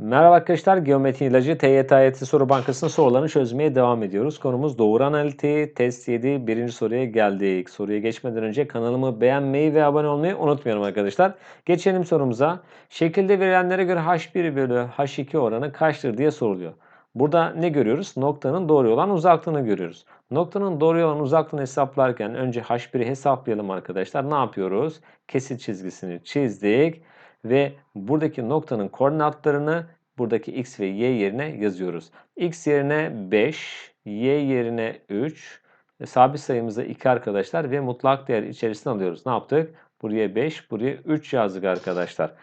Merhaba arkadaşlar, Geometri İlacı TYT Soru Bankası'nın sorularını çözmeye devam ediyoruz. Konumuz doğru analitiği, test 7, birinci soruya geldik. Soruya geçmeden önce kanalımı beğenmeyi ve abone olmayı unutmayalım arkadaşlar. Geçelim sorumuza. Şekilde verilenlere göre H1 bölü H2 oranı kaçtır diye soruluyor. Burada ne görüyoruz? Noktanın doğru olan uzaklığını görüyoruz. Noktanın doğru olan uzaklığını hesaplarken önce H1'i hesaplayalım arkadaşlar. Ne yapıyoruz? Kesit çizgisini çizdik ve buradaki noktanın koordinatlarını buradaki x ve y yerine yazıyoruz. x yerine 5, y yerine 3, e, sabit sayımızda 2 arkadaşlar ve mutlak değer içerisine alıyoruz. Ne yaptık? Buraya 5, buraya 3 yazdık arkadaşlar.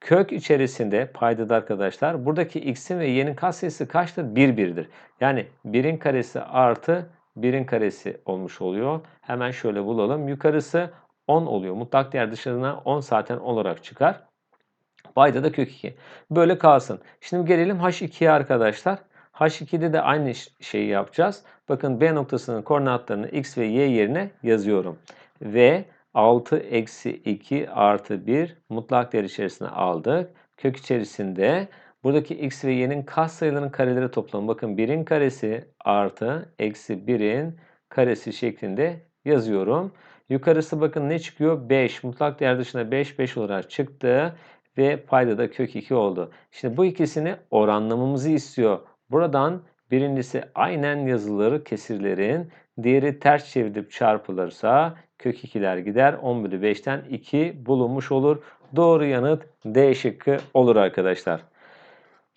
Kök içerisinde paydada arkadaşlar buradaki x'in ve y'nin katsayısı kaçtır? 1 birdir. Yani 1'in karesi artı 1'in karesi olmuş oluyor. Hemen şöyle bulalım. Yukarısı 10 oluyor. Mutlak değer dışarına 10 zaten olarak çıkar. Payda da kök 2. Böyle kalsın. Şimdi gelelim H2'ye arkadaşlar. H2'de de aynı şeyi yapacağız. Bakın B noktasının koordinatlarını x ve y yerine yazıyorum. Ve 6 eksi 2 artı 1 mutlak değer içerisine aldık. Kök içerisinde buradaki x ve y'nin katsayılarının kareleri toplamı. Bakın 1'in karesi artı eksi 1'in karesi şeklinde yazıyorum. Yukarısı bakın ne çıkıyor? 5. Mutlak değer dışına 5, 5 olarak çıktı ve payda da kök 2 oldu. Şimdi bu ikisini oranlamamızı istiyor. Buradan birincisi aynen yazılır kesirlerin, diğeri ters çevirip çarpılırsa kök 2'ler gider. 10 bölü 5'ten 2 bulunmuş olur. Doğru yanıt D şıkkı olur arkadaşlar.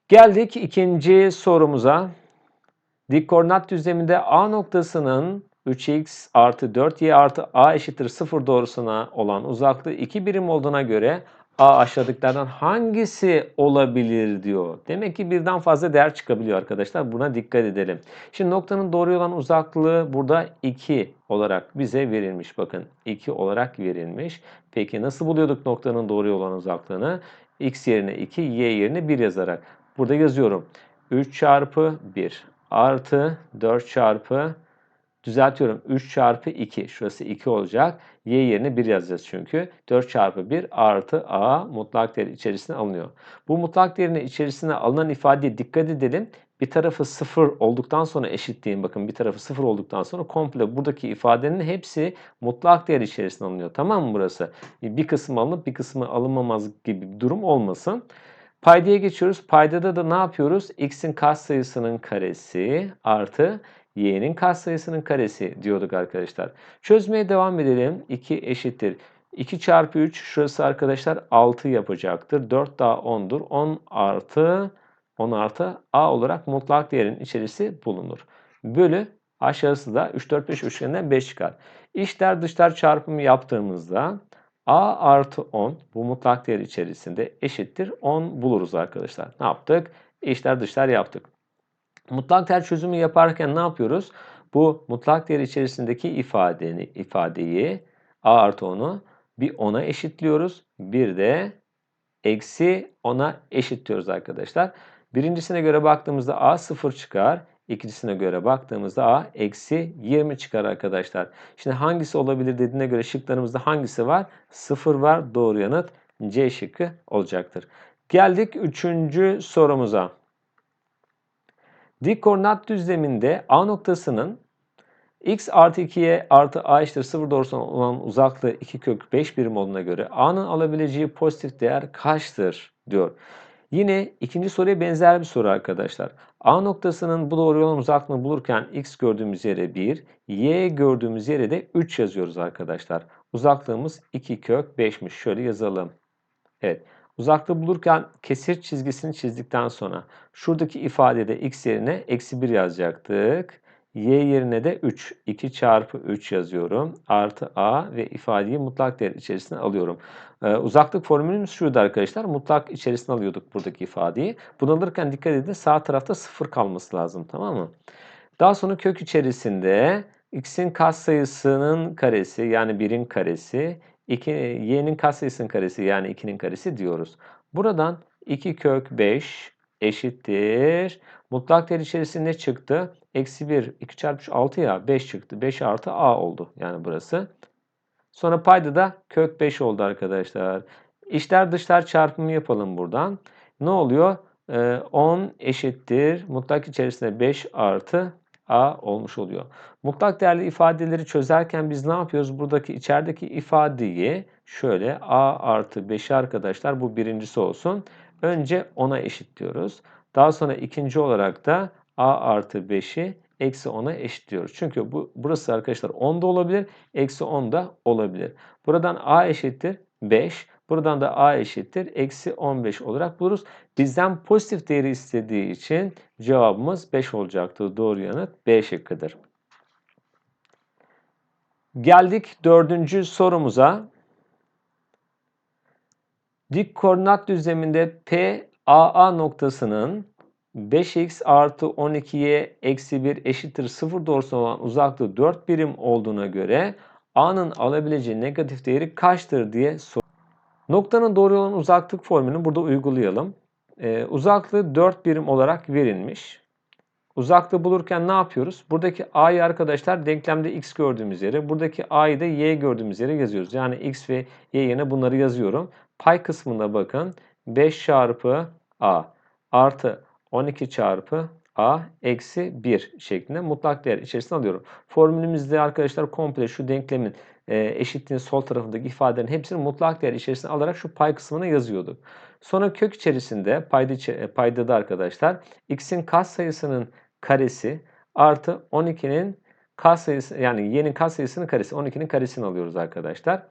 Geldik ikinci sorumuza. Dik koordinat düzleminde A noktasının 3x artı 4y artı a eşittir 0 doğrusuna olan uzaklığı 2 birim olduğuna göre A aşağıdakilerden hangisi olabilir diyor. Demek ki birden fazla değer çıkabiliyor arkadaşlar. Buna dikkat edelim. Şimdi noktanın doğru olan uzaklığı burada 2 olarak bize verilmiş. Bakın 2 olarak verilmiş. Peki nasıl buluyorduk noktanın doğru olan uzaklığını? X yerine 2, Y yerine 1 yazarak. Burada yazıyorum. 3 çarpı 1 artı 4 çarpı Düzeltiyorum. 3 çarpı 2. Şurası 2 olacak. Y yerine 1 yazacağız çünkü. 4 çarpı 1 artı A mutlak değer içerisine alınıyor. Bu mutlak değerin içerisine alınan ifadeye dikkat edelim. Bir tarafı 0 olduktan sonra eşitliğin bakın bir tarafı 0 olduktan sonra komple buradaki ifadenin hepsi mutlak değer içerisine alınıyor. Tamam mı burası? Bir kısmı alınıp bir kısmı alınmamaz gibi bir durum olmasın. Paydaya geçiyoruz. Paydada da ne yapıyoruz? X'in katsayısının karesi artı y'nin katsayısının karesi diyorduk arkadaşlar. Çözmeye devam edelim. 2 eşittir. 2 çarpı 3 şurası arkadaşlar 6 yapacaktır. 4 daha 10'dur. 10 artı 10 artı a olarak mutlak değerin içerisi bulunur. Bölü aşağısı da 3 4 5 üçgeninden 5 çıkar. İçler dışlar çarpımı yaptığımızda a artı 10 bu mutlak değer içerisinde eşittir 10 buluruz arkadaşlar. Ne yaptık? İçler dışlar yaptık. Mutlak değer çözümü yaparken ne yapıyoruz? Bu mutlak değer içerisindeki ifadeni, ifadeyi a artı 10'u bir 10'a eşitliyoruz. Bir de eksi 10'a eşitliyoruz arkadaşlar. Birincisine göre baktığımızda a 0 çıkar. İkincisine göre baktığımızda a eksi 20 çıkar arkadaşlar. Şimdi hangisi olabilir dediğine göre şıklarımızda hangisi var? 0 var. Doğru yanıt C şıkkı olacaktır. Geldik üçüncü sorumuza. Dik koordinat düzleminde A noktasının x artı 2'ye artı a eşittir 0 doğrusuna olan uzaklığı 2 kök 5 birim olduğuna göre a'nın alabileceği pozitif değer kaçtır diyor. Yine ikinci soruya benzer bir soru arkadaşlar. A noktasının bu doğru olan uzaklığını bulurken x gördüğümüz yere 1, y gördüğümüz yere de 3 yazıyoruz arkadaşlar. Uzaklığımız 2 kök 5'miş. Şöyle yazalım. Evet. Uzaklığı bulurken kesir çizgisini çizdikten sonra şuradaki ifadede x yerine eksi 1 yazacaktık. Y yerine de 3. 2 çarpı 3 yazıyorum. Artı a ve ifadeyi mutlak değer içerisine alıyorum. Ee, uzaklık formülümüz şuydu arkadaşlar. Mutlak içerisine alıyorduk buradaki ifadeyi. Bunu alırken dikkat edin sağ tarafta 0 kalması lazım. Tamam mı? Daha sonra kök içerisinde x'in katsayısının karesi yani 1'in karesi 2, y'nin katsayısının karesi yani 2'nin karesi diyoruz. Buradan 2 kök 5 eşittir. Mutlak değer içerisinde çıktı? Eksi 1, 2 çarpı 3, 6 ya 5 çıktı. 5 artı a oldu yani burası. Sonra payda da kök 5 oldu arkadaşlar. İçler dışlar çarpımı yapalım buradan. Ne oluyor? Ee, 10 eşittir mutlak içerisinde 5 artı a olmuş oluyor. Mutlak değerli ifadeleri çözerken biz ne yapıyoruz? Buradaki içerideki ifadeyi şöyle a artı 5 arkadaşlar bu birincisi olsun. Önce 10'a eşitliyoruz. Daha sonra ikinci olarak da a artı 5'i eksi 10'a eşitliyoruz. Çünkü bu burası arkadaşlar 10 da olabilir, eksi 10 da olabilir. Buradan a eşittir 5. Buradan da a eşittir eksi 15 olarak buluruz. Bizden pozitif değeri istediği için cevabımız 5 olacaktır. Doğru yanıt B şıkkıdır. Geldik dördüncü sorumuza. Dik koordinat düzleminde P AA noktasının 5x artı 12y eksi 1 eşittir 0 doğrusuna olan uzaklığı 4 birim olduğuna göre A'nın alabileceği negatif değeri kaçtır diye sor. Noktanın doğru olan uzaklık formülünü burada uygulayalım. Ee, uzaklığı 4 birim olarak verilmiş. Uzaklığı bulurken ne yapıyoruz? Buradaki a'yı arkadaşlar denklemde x gördüğümüz yere, buradaki a'yı da y gördüğümüz yere yazıyoruz. Yani x ve y yerine bunları yazıyorum. Pay kısmında bakın 5 çarpı a artı 12 çarpı a eksi 1 şeklinde mutlak değer içerisine alıyorum. Formülümüzde arkadaşlar komple şu denklemin eşitliğin sol tarafındaki ifadelerin hepsini mutlak değer içerisine alarak şu pay kısmına yazıyorduk. Sonra kök içerisinde payda, e, payda da arkadaşlar x'in katsayısının karesi artı 12'nin katsayısı yani y'nin katsayısının karesi 12'nin karesini alıyoruz arkadaşlar.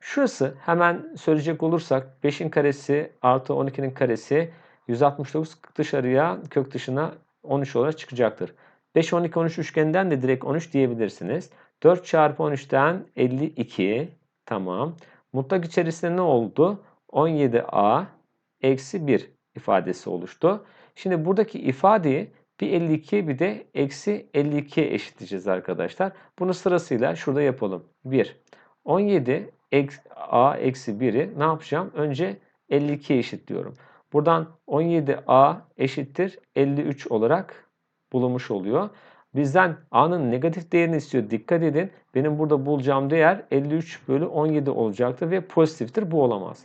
Şurası hemen söyleyecek olursak 5'in karesi artı 12'nin karesi 169 dışarıya kök dışına 13 olarak çıkacaktır. 5, 12, 13 üçgeninden de direkt 13 diyebilirsiniz. 4 çarpı 13'ten 52. Tamam. Mutlak içerisinde ne oldu? 17a eksi 1 ifadesi oluştu. Şimdi buradaki ifadeyi bir 52 bir de eksi 52 eşitleyeceğiz arkadaşlar. Bunu sırasıyla şurada yapalım. 1. 17 a eksi 1'i ne yapacağım? Önce 52 eşitliyorum. Buradan 17a eşittir 53 olarak bulunmuş oluyor. Bizden a'nın negatif değerini istiyor. Dikkat edin. Benim burada bulacağım değer 53 bölü 17 olacaktır ve pozitiftir. Bu olamaz.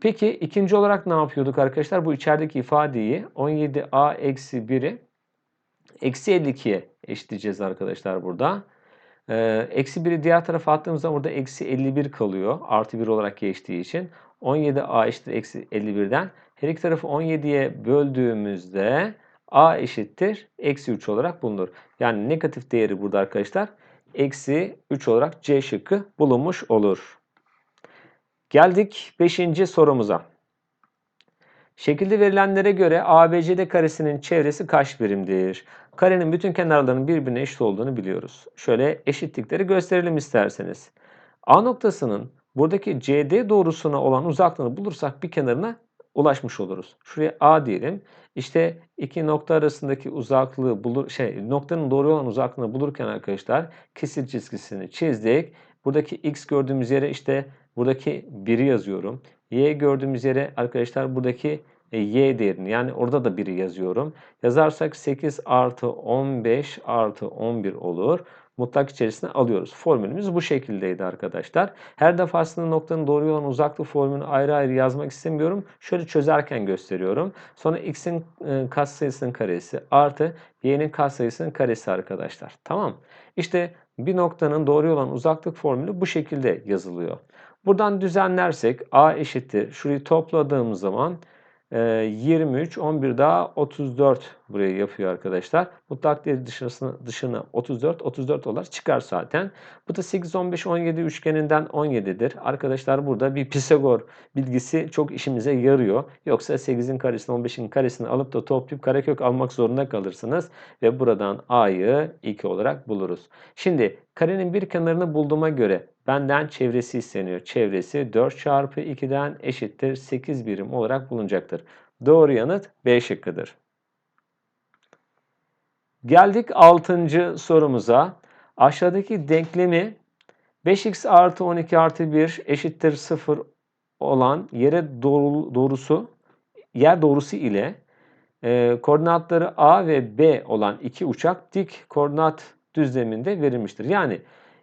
Peki ikinci olarak ne yapıyorduk arkadaşlar? Bu içerideki ifadeyi 17a eksi 1'i eksi 52'ye eşitleyeceğiz arkadaşlar burada. Ee, eksi 1'i diğer tarafa attığımızda burada eksi 51 kalıyor. Artı 1 olarak geçtiği için. 17a eşittir eksi 51'den. Her iki tarafı 17'ye böldüğümüzde a eşittir eksi 3 olarak bulunur. Yani negatif değeri burada arkadaşlar eksi 3 olarak C şıkkı bulunmuş olur. Geldik 5. sorumuza. Şekilde verilenlere göre ABCD karesinin çevresi kaç birimdir? Karenin bütün kenarlarının birbirine eşit olduğunu biliyoruz. Şöyle eşitlikleri gösterelim isterseniz. A noktasının buradaki CD doğrusuna olan uzaklığını bulursak bir kenarına ulaşmış oluruz. Şuraya A diyelim. İşte iki nokta arasındaki uzaklığı bulur şey noktanın doğru olan uzaklığını bulurken arkadaşlar kesit çizgisini çizdik. Buradaki x gördüğümüz yere işte buradaki 1'i yazıyorum. Y gördüğümüz yere arkadaşlar buradaki y değerini yani orada da 1'i yazıyorum. Yazarsak 8 artı 15 artı 11 olur mutlak içerisine alıyoruz. Formülümüz bu şekildeydi arkadaşlar. Her defasında noktanın doğru olan uzaklık formülünü ayrı ayrı yazmak istemiyorum. Şöyle çözerken gösteriyorum. Sonra x'in e, katsayısının karesi artı y'nin katsayısının karesi arkadaşlar. Tamam. İşte bir noktanın doğru olan uzaklık formülü bu şekilde yazılıyor. Buradan düzenlersek a eşittir. Şurayı topladığımız zaman 23, ee, 11 daha 34 burayı yapıyor arkadaşlar. Mutlak değeri dışına, dışına 34, 34 olarak çıkar zaten. Bu da 8, 15, 17 üçgeninden 17'dir. Arkadaşlar burada bir Pisagor bilgisi çok işimize yarıyor. Yoksa 8'in karesini 15'in karesini alıp da toplayıp karekök almak zorunda kalırsınız. Ve buradan a'yı 2 olarak buluruz. Şimdi karenin bir kenarını bulduğuma göre Benden çevresi isteniyor. Çevresi 4 çarpı 2'den eşittir 8 birim olarak bulunacaktır. Doğru yanıt B şıkkıdır. Geldik 6. sorumuza. Aşağıdaki denklemi 5x artı 12 artı 1 eşittir 0 olan yere doğru, doğrusu yer doğrusu ile e, koordinatları A ve B olan iki uçak dik koordinat düzleminde verilmiştir. Yani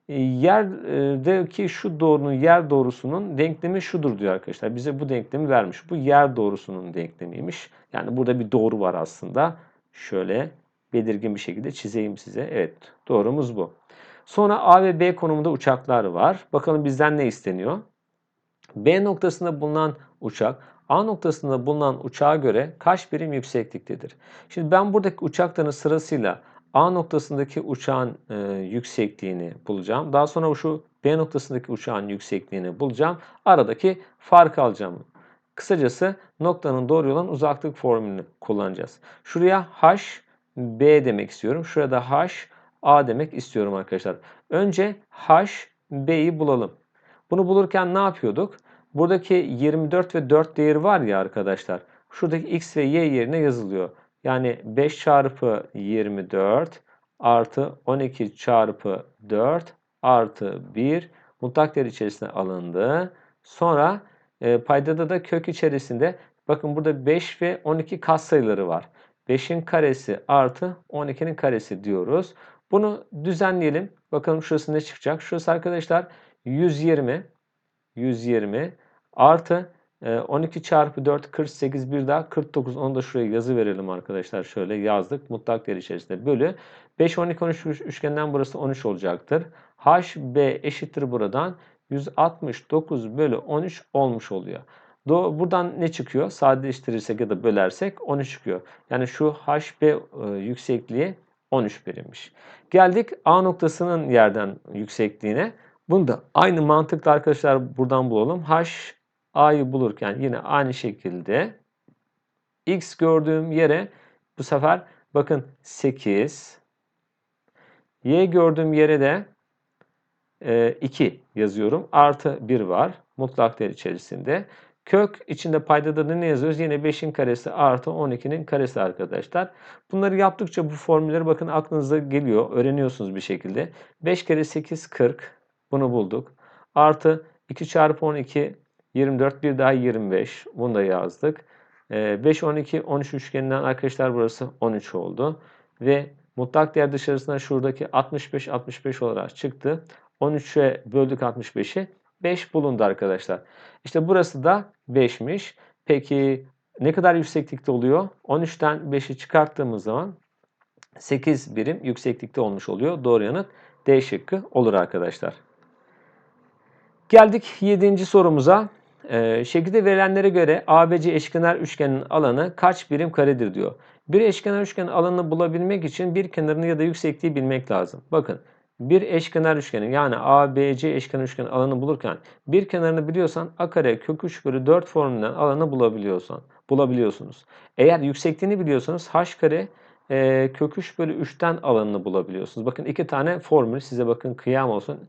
E, Yerdeki şu doğrunun yer doğrusunun denklemi şudur diyor arkadaşlar. Bize bu denklemi vermiş. Bu yer doğrusunun denklemiymiş. Yani burada bir doğru var aslında. Şöyle belirgin bir şekilde çizeyim size. Evet doğrumuz bu. Sonra A ve B konumunda uçaklar var. Bakalım bizden ne isteniyor? B noktasında bulunan uçak A noktasında bulunan uçağa göre kaç birim yüksekliktedir? Şimdi ben buradaki uçakların sırasıyla A noktasındaki uçağın e, yüksekliğini bulacağım. Daha sonra şu B noktasındaki uçağın yüksekliğini bulacağım. Aradaki farkı alacağım. Kısacası noktanın doğru olan uzaklık formülünü kullanacağız. Şuraya h, b demek istiyorum. Şurada h, a demek istiyorum arkadaşlar. Önce h, b'yi bulalım. Bunu bulurken ne yapıyorduk? Buradaki 24 ve 4 değeri var ya arkadaşlar. Şuradaki x ve y yerine yazılıyor. Yani 5 çarpı 24 artı 12 çarpı 4 artı 1 mutlak değer içerisine alındı. Sonra e, paydada da kök içerisinde bakın burada 5 ve 12 katsayıları var. 5'in karesi artı 12'nin karesi diyoruz. Bunu düzenleyelim. Bakalım şurası ne çıkacak. Şurası arkadaşlar 120 120 artı 12 çarpı 4 48 bir daha 49 onu da şuraya yazı verelim arkadaşlar. Şöyle yazdık. Mutlak değer içerisinde bölü. 5 12 13 üçgenden burası 13 olacaktır. HB eşittir buradan 169 bölü 13 olmuş oluyor. Buradan ne çıkıyor? Sadeleştirirsek ya da bölersek 13 çıkıyor. Yani şu HB e, yüksekliği 13 birimmiş. Geldik A noktasının yerden yüksekliğine. Bunu da aynı mantıkla arkadaşlar buradan bulalım. H A'yı bulurken yine aynı şekilde X gördüğüm yere bu sefer bakın 8 Y gördüğüm yere de 2 e, yazıyorum. Artı 1 var. Mutlak değer içerisinde. Kök içinde paydada da ne yazıyoruz? Yine 5'in karesi artı 12'nin karesi arkadaşlar. Bunları yaptıkça bu formülleri bakın aklınıza geliyor. Öğreniyorsunuz bir şekilde. 5 kere 8 40. Bunu bulduk. Artı 2 çarpı 12 24 bir daha 25. Bunu da yazdık. 5 12 13 üçgeninden arkadaşlar burası 13 oldu. Ve mutlak değer dışarısına şuradaki 65 65 olarak çıktı. 13'e böldük 65'i. 5 bulundu arkadaşlar. İşte burası da 5'miş. Peki ne kadar yükseklikte oluyor? 13'ten 5'i çıkarttığımız zaman 8 birim yükseklikte olmuş oluyor. Doğru yanıt D şıkkı olur arkadaşlar. Geldik 7. sorumuza. Ee, şekilde verilenlere göre ABC eşkenar üçgenin alanı kaç birim karedir diyor. Bir eşkenar üçgenin alanını bulabilmek için bir kenarını ya da yüksekliği bilmek lazım. Bakın bir eşkenar üçgenin yani ABC eşkenar üçgenin alanı bulurken bir kenarını biliyorsan a kare kök 3 bölü 4 formülünden alanı bulabiliyorsan bulabiliyorsunuz. Eğer yüksekliğini biliyorsanız h kare e, kök 3 bölü 3'ten alanını bulabiliyorsunuz. Bakın iki tane formül size bakın kıyam olsun.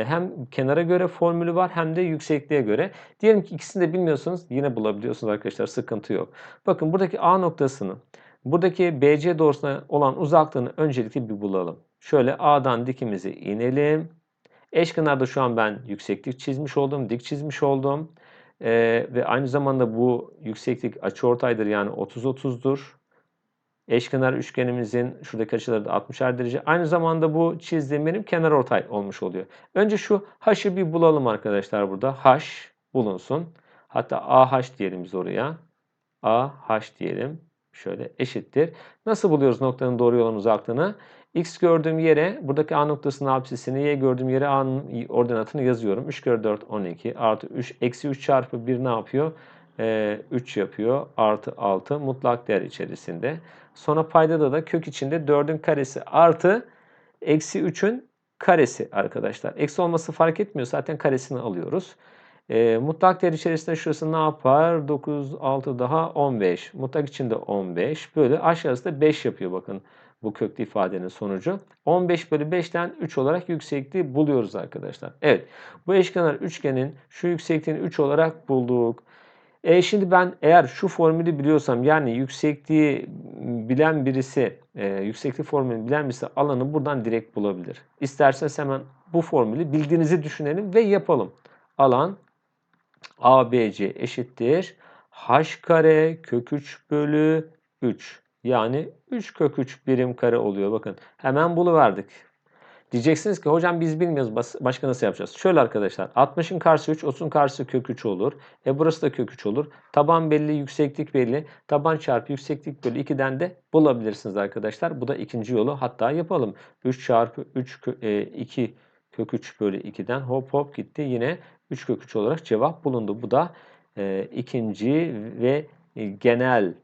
E, hem kenara göre formülü var hem de yüksekliğe göre. Diyelim ki ikisini de bilmiyorsanız yine bulabiliyorsunuz arkadaşlar sıkıntı yok. Bakın buradaki A noktasını buradaki BC doğrusuna olan uzaklığını öncelikle bir bulalım. Şöyle A'dan dikimizi inelim. Eşkenarda şu an ben yükseklik çizmiş oldum, dik çizmiş oldum. Ee, ve aynı zamanda bu yükseklik açıortaydır yani 30-30'dur. Eşkenar üçgenimizin şuradaki açıları da 60'er derece. Aynı zamanda bu çizdiğim benim kenar ortay olmuş oluyor. Önce şu h'ı bir bulalım arkadaşlar burada. h bulunsun. Hatta ah diyelim biz oraya. ah diyelim. Şöyle eşittir. Nasıl buluyoruz noktanın doğru yolun uzaklığını? X gördüğüm yere buradaki A noktasının absisini Y gördüğüm yere A'nın ordinatını yazıyorum. 3 kere 4 12 artı 3 eksi 3 çarpı 1 ne yapıyor? Ee, 3 yapıyor artı 6 mutlak değer içerisinde. Sonra paydada da kök içinde 4'ün karesi artı eksi 3'ün karesi arkadaşlar. Eksi olması fark etmiyor zaten karesini alıyoruz. E, mutlak değer içerisinde şurası ne yapar? 9, 6 daha 15. Mutlak içinde 15. Böyle aşağısı da 5 yapıyor bakın bu köklü ifadenin sonucu. 15 bölü 5'ten 3 olarak yüksekliği buluyoruz arkadaşlar. Evet bu eşkenar üçgenin şu yüksekliğini 3 olarak bulduk. E şimdi ben eğer şu formülü biliyorsam yani yüksekliği bilen birisi, e, yükseklik formülünü bilen birisi alanı buradan direkt bulabilir. İsterseniz hemen bu formülü bildiğinizi düşünelim ve yapalım. Alan ABC eşittir. H kare kök 3 bölü 3. Yani 3 kök 3 birim kare oluyor. Bakın hemen buluverdik. Diyeceksiniz ki hocam biz bilmiyoruz başka nasıl yapacağız? Şöyle arkadaşlar 60'ın karşısı 3, 30'un karşısı kök 3 olur. E burası da kök 3 olur. Taban belli, yükseklik belli. Taban çarpı yükseklik bölü 2'den de bulabilirsiniz arkadaşlar. Bu da ikinci yolu. Hatta yapalım. 3 çarpı 3 kö- e, 2 kök 3 bölü 2'den hop hop gitti. Yine 3 kök 3 olarak cevap bulundu. Bu da e, ikinci ve e, genel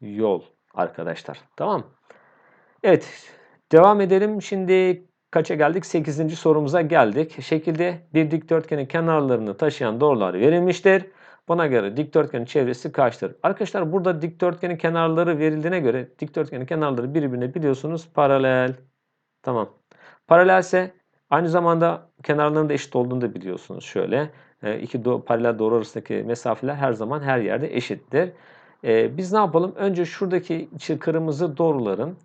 yol arkadaşlar. Tamam. Evet. Devam edelim. Şimdi kaça geldik? 8. sorumuza geldik. Şekilde bir dikdörtgenin kenarlarını taşıyan doğrular verilmiştir. Buna göre dikdörtgenin çevresi kaçtır? Arkadaşlar burada dikdörtgenin kenarları verildiğine göre dikdörtgenin kenarları birbirine biliyorsunuz paralel. Tamam. Paralelse aynı zamanda kenarlarının da eşit olduğunu da biliyorsunuz. Şöyle e, iki do- paralel doğru arasındaki mesafeler her zaman her yerde eşittir. E, biz ne yapalım? Önce şuradaki kırmızı doğruların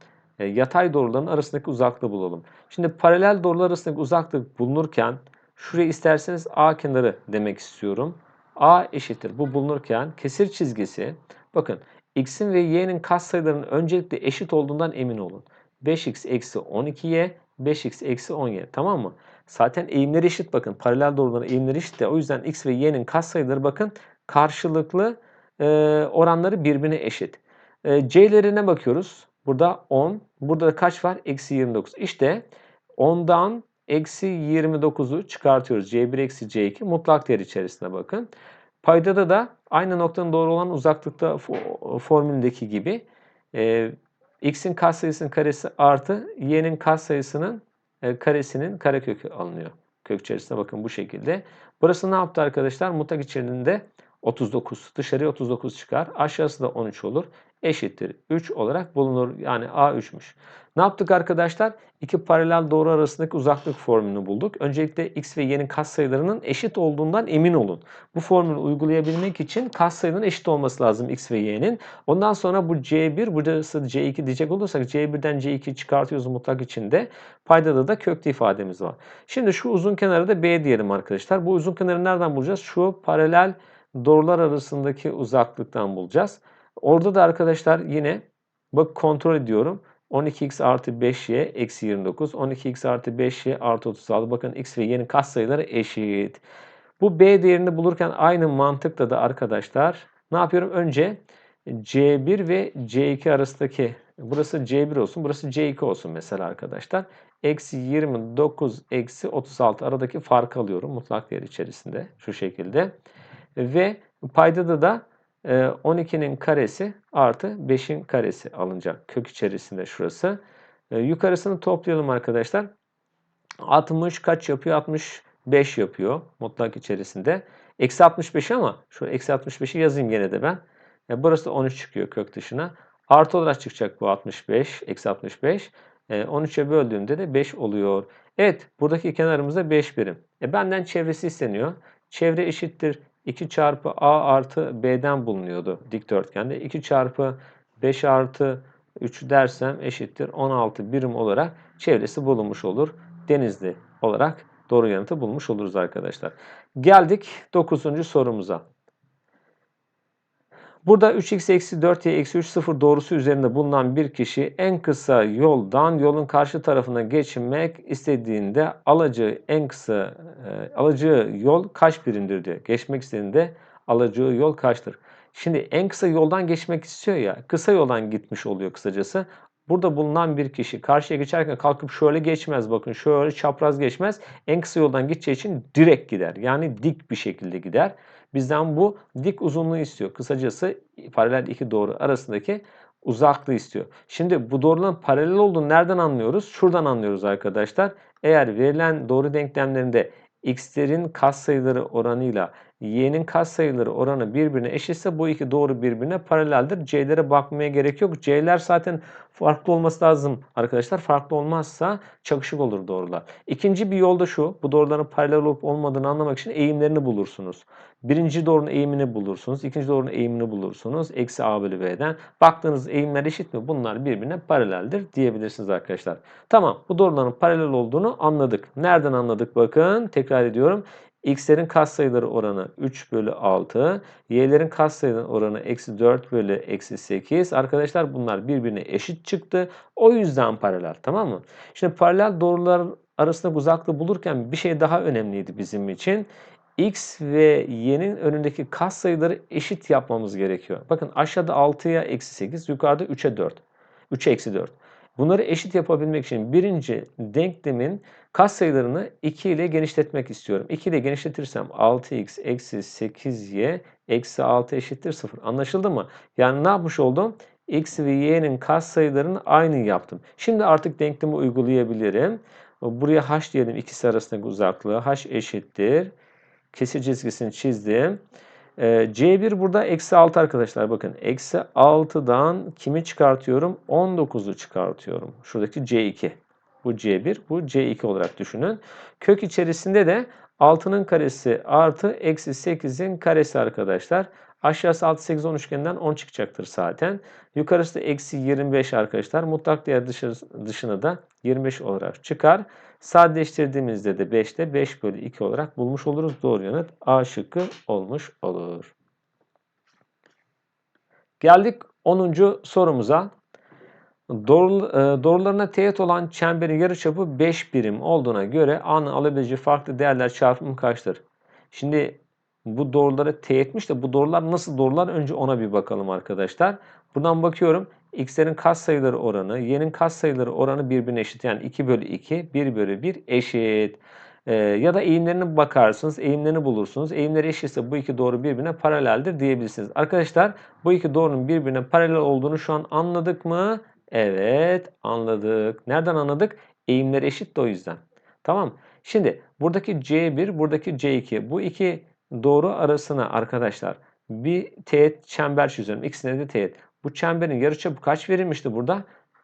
yatay doğruların arasındaki uzaklığı bulalım. Şimdi paralel doğrular arasındaki uzaklık bulunurken şuraya isterseniz A kenarı demek istiyorum. A eşittir. Bu bulunurken kesir çizgisi bakın x'in ve y'nin katsayılarının öncelikle eşit olduğundan emin olun. 5x eksi 12y 5x eksi 10y tamam mı? Zaten eğimleri eşit bakın. Paralel doğruların eğimleri eşit de o yüzden x ve y'nin katsayıları bakın karşılıklı e, oranları birbirine eşit. E, c'lerine bakıyoruz. Burada 10. Burada da kaç var? Eksi 29. İşte 10'dan eksi 29'u çıkartıyoruz. C1 eksi C2 mutlak değer içerisinde bakın. Paydada da aynı noktanın doğru olan uzaklıkta fo- formülündeki gibi e, x'in katsayısının karesi artı y'nin katsayısının e, karesinin karekökü alınıyor. Kök içerisinde bakın bu şekilde. Burası ne yaptı arkadaşlar? Mutlak içerisinde 39. Dışarıya 39 çıkar. Aşağısı da 13 olur. Eşittir. 3 olarak bulunur. Yani A 3'müş. Ne yaptık arkadaşlar? İki paralel doğru arasındaki uzaklık formülünü bulduk. Öncelikle x ve y'nin katsayılarının eşit olduğundan emin olun. Bu formülü uygulayabilmek için katsayının eşit olması lazım x ve y'nin. Ondan sonra bu c1, burası c2 diyecek olursak c1'den c2 çıkartıyoruz mutlak içinde. Paydada da köklü ifademiz var. Şimdi şu uzun kenarı da b diyelim arkadaşlar. Bu uzun kenarı nereden bulacağız? Şu paralel doğrular arasındaki uzaklıktan bulacağız. Orada da arkadaşlar yine bak kontrol ediyorum. 12x artı 5y eksi 29. 12x artı 5y artı 36. Bakın x ve y'nin katsayıları eşit. Bu b değerini bulurken aynı mantıkla da arkadaşlar ne yapıyorum? Önce c1 ve c2 arasındaki burası c1 olsun burası c2 olsun mesela arkadaşlar. Eksi 29 eksi 36 aradaki farkı alıyorum mutlak değer içerisinde şu şekilde. Ve paydada da 12'nin karesi artı 5'in karesi alınacak kök içerisinde şurası. E, Yukarısını toplayalım arkadaşlar. 60 kaç yapıyor? 65 yapıyor mutlak içerisinde. Eksi 65 ama şu eksi 65'i yazayım gene de ben. E, Burası da 13 çıkıyor kök dışına. Artı olarak çıkacak bu 65. Eksi 65. E, 13'e böldüğümde de 5 oluyor. Evet buradaki kenarımızda 5 birim. E, benden çevresi isteniyor. Çevre eşittir 2 çarpı a artı b'den bulunuyordu dikdörtgende. 2 çarpı 5 artı 3 dersem eşittir 16 birim olarak çevresi bulunmuş olur. Denizli olarak doğru yanıtı bulmuş oluruz arkadaşlar. Geldik 9. sorumuza. Burada 3x eksi 4y eksi 3 sıfır doğrusu üzerinde bulunan bir kişi en kısa yoldan yolun karşı tarafına geçmek istediğinde alacağı en kısa e, alacağı yol kaç birimdir diyor. Geçmek istediğinde alacağı yol kaçtır? Şimdi en kısa yoldan geçmek istiyor ya kısa yoldan gitmiş oluyor kısacası. Burada bulunan bir kişi karşıya geçerken kalkıp şöyle geçmez bakın şöyle çapraz geçmez. En kısa yoldan gideceği için direkt gider. Yani dik bir şekilde gider. Bizden bu dik uzunluğu istiyor. Kısacası paralel iki doğru arasındaki uzaklığı istiyor. Şimdi bu doğruların paralel olduğunu nereden anlıyoruz? Şuradan anlıyoruz arkadaşlar. Eğer verilen doğru denklemlerinde x'lerin katsayıları oranıyla y'nin katsayıları oranı birbirine eşitse bu iki doğru birbirine paraleldir. C'lere bakmaya gerek yok. C'ler zaten farklı olması lazım arkadaşlar. Farklı olmazsa çakışık olur doğrular. İkinci bir yolda şu. Bu doğruların paralel olup olmadığını anlamak için eğimlerini bulursunuz. Birinci doğrunun eğimini bulursunuz. ikinci doğrunun eğimini bulursunuz. Eksi a bölü b'den. Baktığınız eğimler eşit mi? Bunlar birbirine paraleldir diyebilirsiniz arkadaşlar. Tamam bu doğruların paralel olduğunu anladık. Nereden anladık bakın. Tekrar ediyorum. X'lerin katsayıları oranı 3 bölü 6. Y'lerin katsayıları oranı eksi 4 bölü eksi 8. Arkadaşlar bunlar birbirine eşit çıktı. O yüzden paralel tamam mı? Şimdi paralel doğrular arasında uzaklığı bulurken bir şey daha önemliydi bizim için. X ve y'nin önündeki katsayıları eşit yapmamız gerekiyor. Bakın aşağıda 6'ya eksi 8, yukarıda 3'e 4. 3'e eksi 4. Bunları eşit yapabilmek için birinci denklemin katsayılarını 2 ile genişletmek istiyorum. 2 ile genişletirsem 6x eksi 8y eksi 6 eşittir 0. Anlaşıldı mı? Yani ne yapmış oldum? x ve y'nin katsayılarını aynı yaptım. Şimdi artık denklemi uygulayabilirim. Buraya h diyelim ikisi arasındaki uzaklığı. h eşittir. Kesir çizgisini çizdim. Ee, C1 burada eksi 6 arkadaşlar. Bakın eksi 6'dan kimi çıkartıyorum? 19'u çıkartıyorum. Şuradaki C2. Bu C1, bu C2 olarak düşünün. Kök içerisinde de 6'nın karesi artı eksi 8'in karesi arkadaşlar. Aşağısı 6, 8, 10 üçgeninden 10 çıkacaktır zaten. Yukarısı da eksi 25 arkadaşlar. Mutlak değer dışına da 25 olarak çıkar. Sadeleştirdiğimizde de 5'te 5 bölü 2 olarak bulmuş oluruz. Doğru yanıt A şıkkı olmuş olur. Geldik 10. sorumuza. E, doğrularına teğet olan çemberin yarıçapı 5 birim olduğuna göre A'nın alabileceği farklı değerler çarpımı kaçtır? Şimdi bu doğrulara teğetmiş de bu doğrular nasıl doğrular önce ona bir bakalım arkadaşlar. Buradan bakıyorum x'lerin katsayıları oranı, y'nin katsayıları oranı birbirine eşit. Yani 2 bölü 2, 1 bölü 1 eşit. Ee, ya da eğimlerine bakarsınız, eğimlerini bulursunuz. Eğimleri eşitse bu iki doğru birbirine paraleldir diyebilirsiniz. Arkadaşlar bu iki doğrunun birbirine paralel olduğunu şu an anladık mı? Evet anladık. Nereden anladık? Eğimleri eşit de o yüzden. Tamam. Şimdi buradaki C1, buradaki C2 bu iki doğru arasına arkadaşlar bir teğet çember çiziyorum. İkisine de teğet. Bu çemberin yarıçapı kaç verilmişti burada?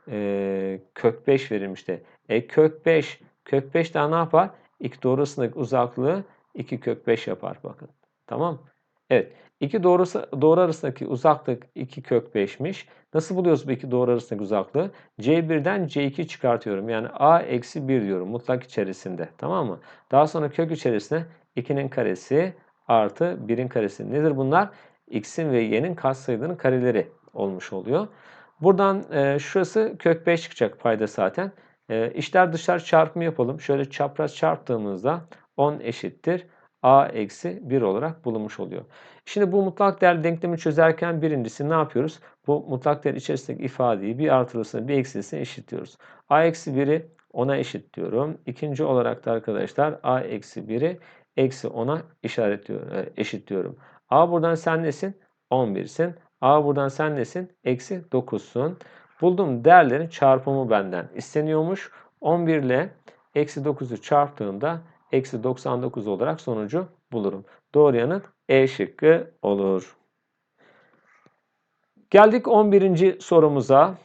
Ee, kök 5 verilmişti. E kök 5, kök 5 daha ne yapar? İki doğru arasındaki uzaklığı 2 kök 5 yapar bakın. Tamam. Evet. İki doğru, doğru arasındaki uzaklık 2 kök 5'miş. Nasıl buluyoruz bu iki doğru arasındaki uzaklığı? C1'den C2 çıkartıyorum. Yani A eksi 1 diyorum mutlak içerisinde. Tamam mı? Daha sonra kök içerisine 2'nin karesi artı 1'in karesi. Nedir bunlar? X'in ve Y'nin katsayılarının kareleri olmuş oluyor. Buradan e, şurası kök 5 çıkacak payda zaten. E, içler dışlar çarpımı yapalım. Şöyle çapraz çarptığımızda 10 eşittir. A eksi 1 olarak bulunmuş oluyor. Şimdi bu mutlak değer denklemi çözerken birincisi ne yapıyoruz? Bu mutlak değer içerisindeki ifadeyi bir artırısına bir eksilisine eşitliyoruz. A eksi 1'i 10'a eşitliyorum. İkinci olarak da arkadaşlar A eksi 1'i eksi 10'a işaretliyorum, e, eşitliyorum. A buradan sen nesin? 11'sin. A buradan sen nesin? Eksi 9'sun. Bulduğum değerlerin çarpımı benden isteniyormuş. 11 ile eksi 9'u çarptığımda eksi 99 olarak sonucu bulurum. Doğru yanıt E şıkkı olur. Geldik 11. sorumuza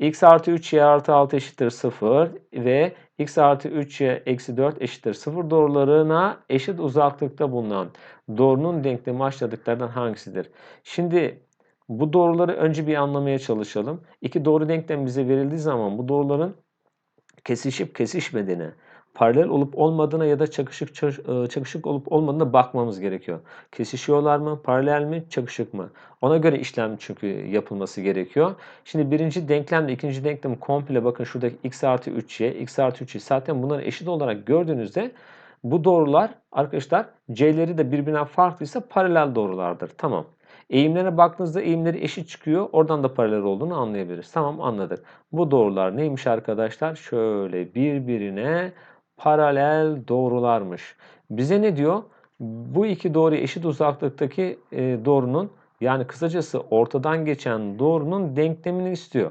x artı 3 y artı 6 eşittir 0 ve x artı 3 y eksi 4 eşittir 0 doğrularına eşit uzaklıkta bulunan doğrunun denklemi aşağıdakilerden hangisidir? Şimdi bu doğruları önce bir anlamaya çalışalım. İki doğru denklem bize verildiği zaman bu doğruların kesişip kesişmediğini, paralel olup olmadığına ya da çakışık e, çakışık olup olmadığına bakmamız gerekiyor. Kesişiyorlar mı? Paralel mi? Çakışık mı? Ona göre işlem çünkü yapılması gerekiyor. Şimdi birinci denklemle ikinci denklem komple bakın şuradaki x artı 3y, x artı 3y zaten bunları eşit olarak gördüğünüzde bu doğrular arkadaşlar c'leri de birbirinden farklıysa paralel doğrulardır. Tamam. Eğimlere baktığınızda eğimleri eşit çıkıyor. Oradan da paralel olduğunu anlayabiliriz. Tamam anladık. Bu doğrular neymiş arkadaşlar? Şöyle birbirine paralel doğrularmış. Bize ne diyor? Bu iki doğru eşit uzaklıktaki e, doğrunun yani kısacası ortadan geçen doğrunun denklemini istiyor.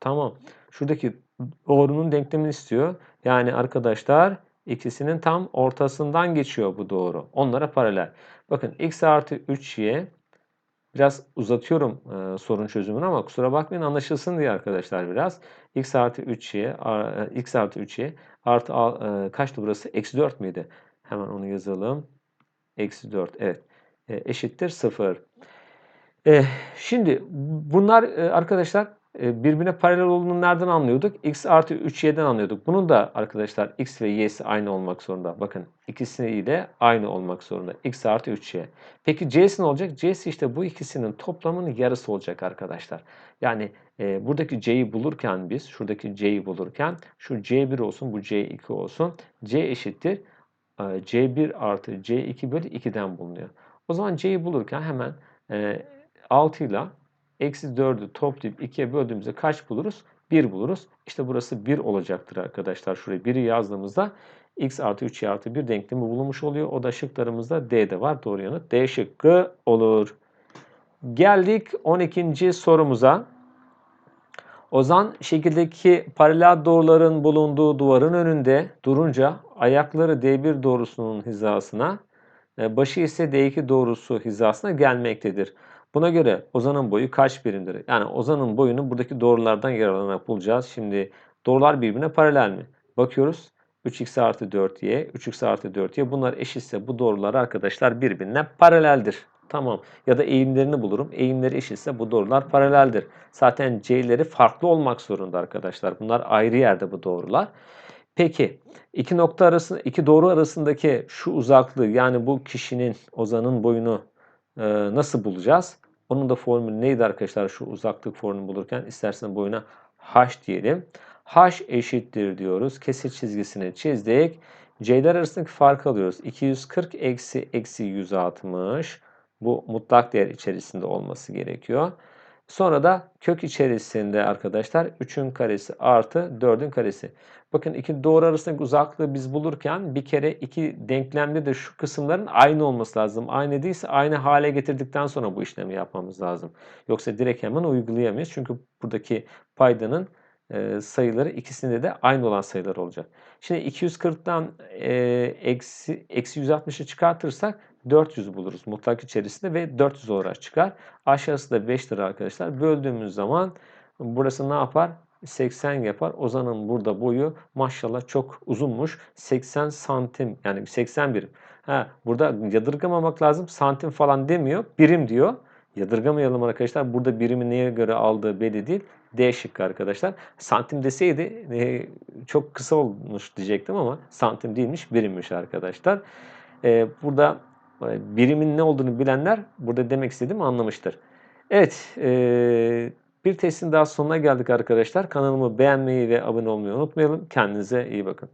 Tamam. Şuradaki doğrunun denklemini istiyor. Yani arkadaşlar ikisinin tam ortasından geçiyor bu doğru. Onlara paralel. Bakın x artı 3y Biraz uzatıyorum e, sorun çözümünü ama kusura bakmayın anlaşılsın diye arkadaşlar biraz. X artı 3y, e, x artı 3y artı e, kaçtı burası? Eksi 4 müydü? Hemen onu yazalım. Eksi 4 evet. E, eşittir 0. E, şimdi bunlar e, arkadaşlar birbirine paralel olduğunu nereden anlıyorduk? x artı 3y'den anlıyorduk. Bunun da arkadaşlar x ve y'si aynı olmak zorunda. Bakın ikisiyle aynı olmak zorunda. x artı 3y. Peki c'si ne olacak? c'si işte bu ikisinin toplamının yarısı olacak arkadaşlar. Yani e, buradaki c'yi bulurken biz, şuradaki c'yi bulurken şu c1 olsun, bu c2 olsun. c eşittir e, c1 artı c2 bölü 2'den bulunuyor. O zaman c'yi bulurken hemen e, 6 ile eksi 4'ü toplayıp 2'ye böldüğümüzde kaç buluruz? 1 buluruz. İşte burası 1 olacaktır arkadaşlar. Şuraya 1'i yazdığımızda x artı 3y artı 1 denklemi bulunmuş oluyor. O da şıklarımızda D'de var. Doğru yanıt D şıkkı olur. Geldik 12. sorumuza. Ozan şekildeki paralel doğruların bulunduğu duvarın önünde durunca ayakları D1 doğrusunun hizasına, e, başı ise D2 doğrusu hizasına gelmektedir. Buna göre Ozan'ın boyu kaç birimdir? Yani Ozan'ın boyunu buradaki doğrulardan yararlanarak bulacağız. Şimdi doğrular birbirine paralel mi? Bakıyoruz. 3x artı 4y, 3x artı 4y bunlar eşitse bu doğrular arkadaşlar birbirine paraleldir. Tamam. Ya da eğimlerini bulurum. Eğimleri eşitse bu doğrular paraleldir. Zaten c'leri farklı olmak zorunda arkadaşlar. Bunlar ayrı yerde bu doğrular. Peki iki nokta arasında iki doğru arasındaki şu uzaklığı yani bu kişinin Ozan'ın boyunu e, nasıl bulacağız? Onun da formülü neydi arkadaşlar şu uzaklık formülünü bulurken istersen boyuna h diyelim. h eşittir diyoruz. Kesir çizgisini çizdik. C'ler arasındaki farkı alıyoruz. 240 eksi eksi 160. Bu mutlak değer içerisinde olması gerekiyor. Sonra da kök içerisinde arkadaşlar 3'ün karesi artı 4'ün karesi. Bakın iki doğru arasındaki uzaklığı biz bulurken bir kere iki denklemde de şu kısımların aynı olması lazım. Aynı değilse aynı hale getirdikten sonra bu işlemi yapmamız lazım. Yoksa direkt hemen uygulayamayız. Çünkü buradaki paydanın e, sayıları ikisinde de aynı olan sayılar olacak. Şimdi 240'tan e, eksi, eksi 160'ı çıkartırsak 400 buluruz mutlak içerisinde ve 400 olarak çıkar. Aşağısı da 5 lira arkadaşlar. Böldüğümüz zaman burası ne yapar? 80 yapar. Ozan'ın burada boyu maşallah çok uzunmuş. 80 santim yani 80 birim. Ha, burada yadırgamamak lazım. Santim falan demiyor. Birim diyor. Yadırgamayalım arkadaşlar. Burada birimi neye göre aldığı belli değil. D şıkkı arkadaşlar. Santim deseydi e, çok kısa olmuş diyecektim ama santim değilmiş birimmiş arkadaşlar. E, burada birimin ne olduğunu bilenler burada demek istediğimi anlamıştır. Evet e, bir testin daha sonuna geldik arkadaşlar. Kanalımı beğenmeyi ve abone olmayı unutmayalım. Kendinize iyi bakın.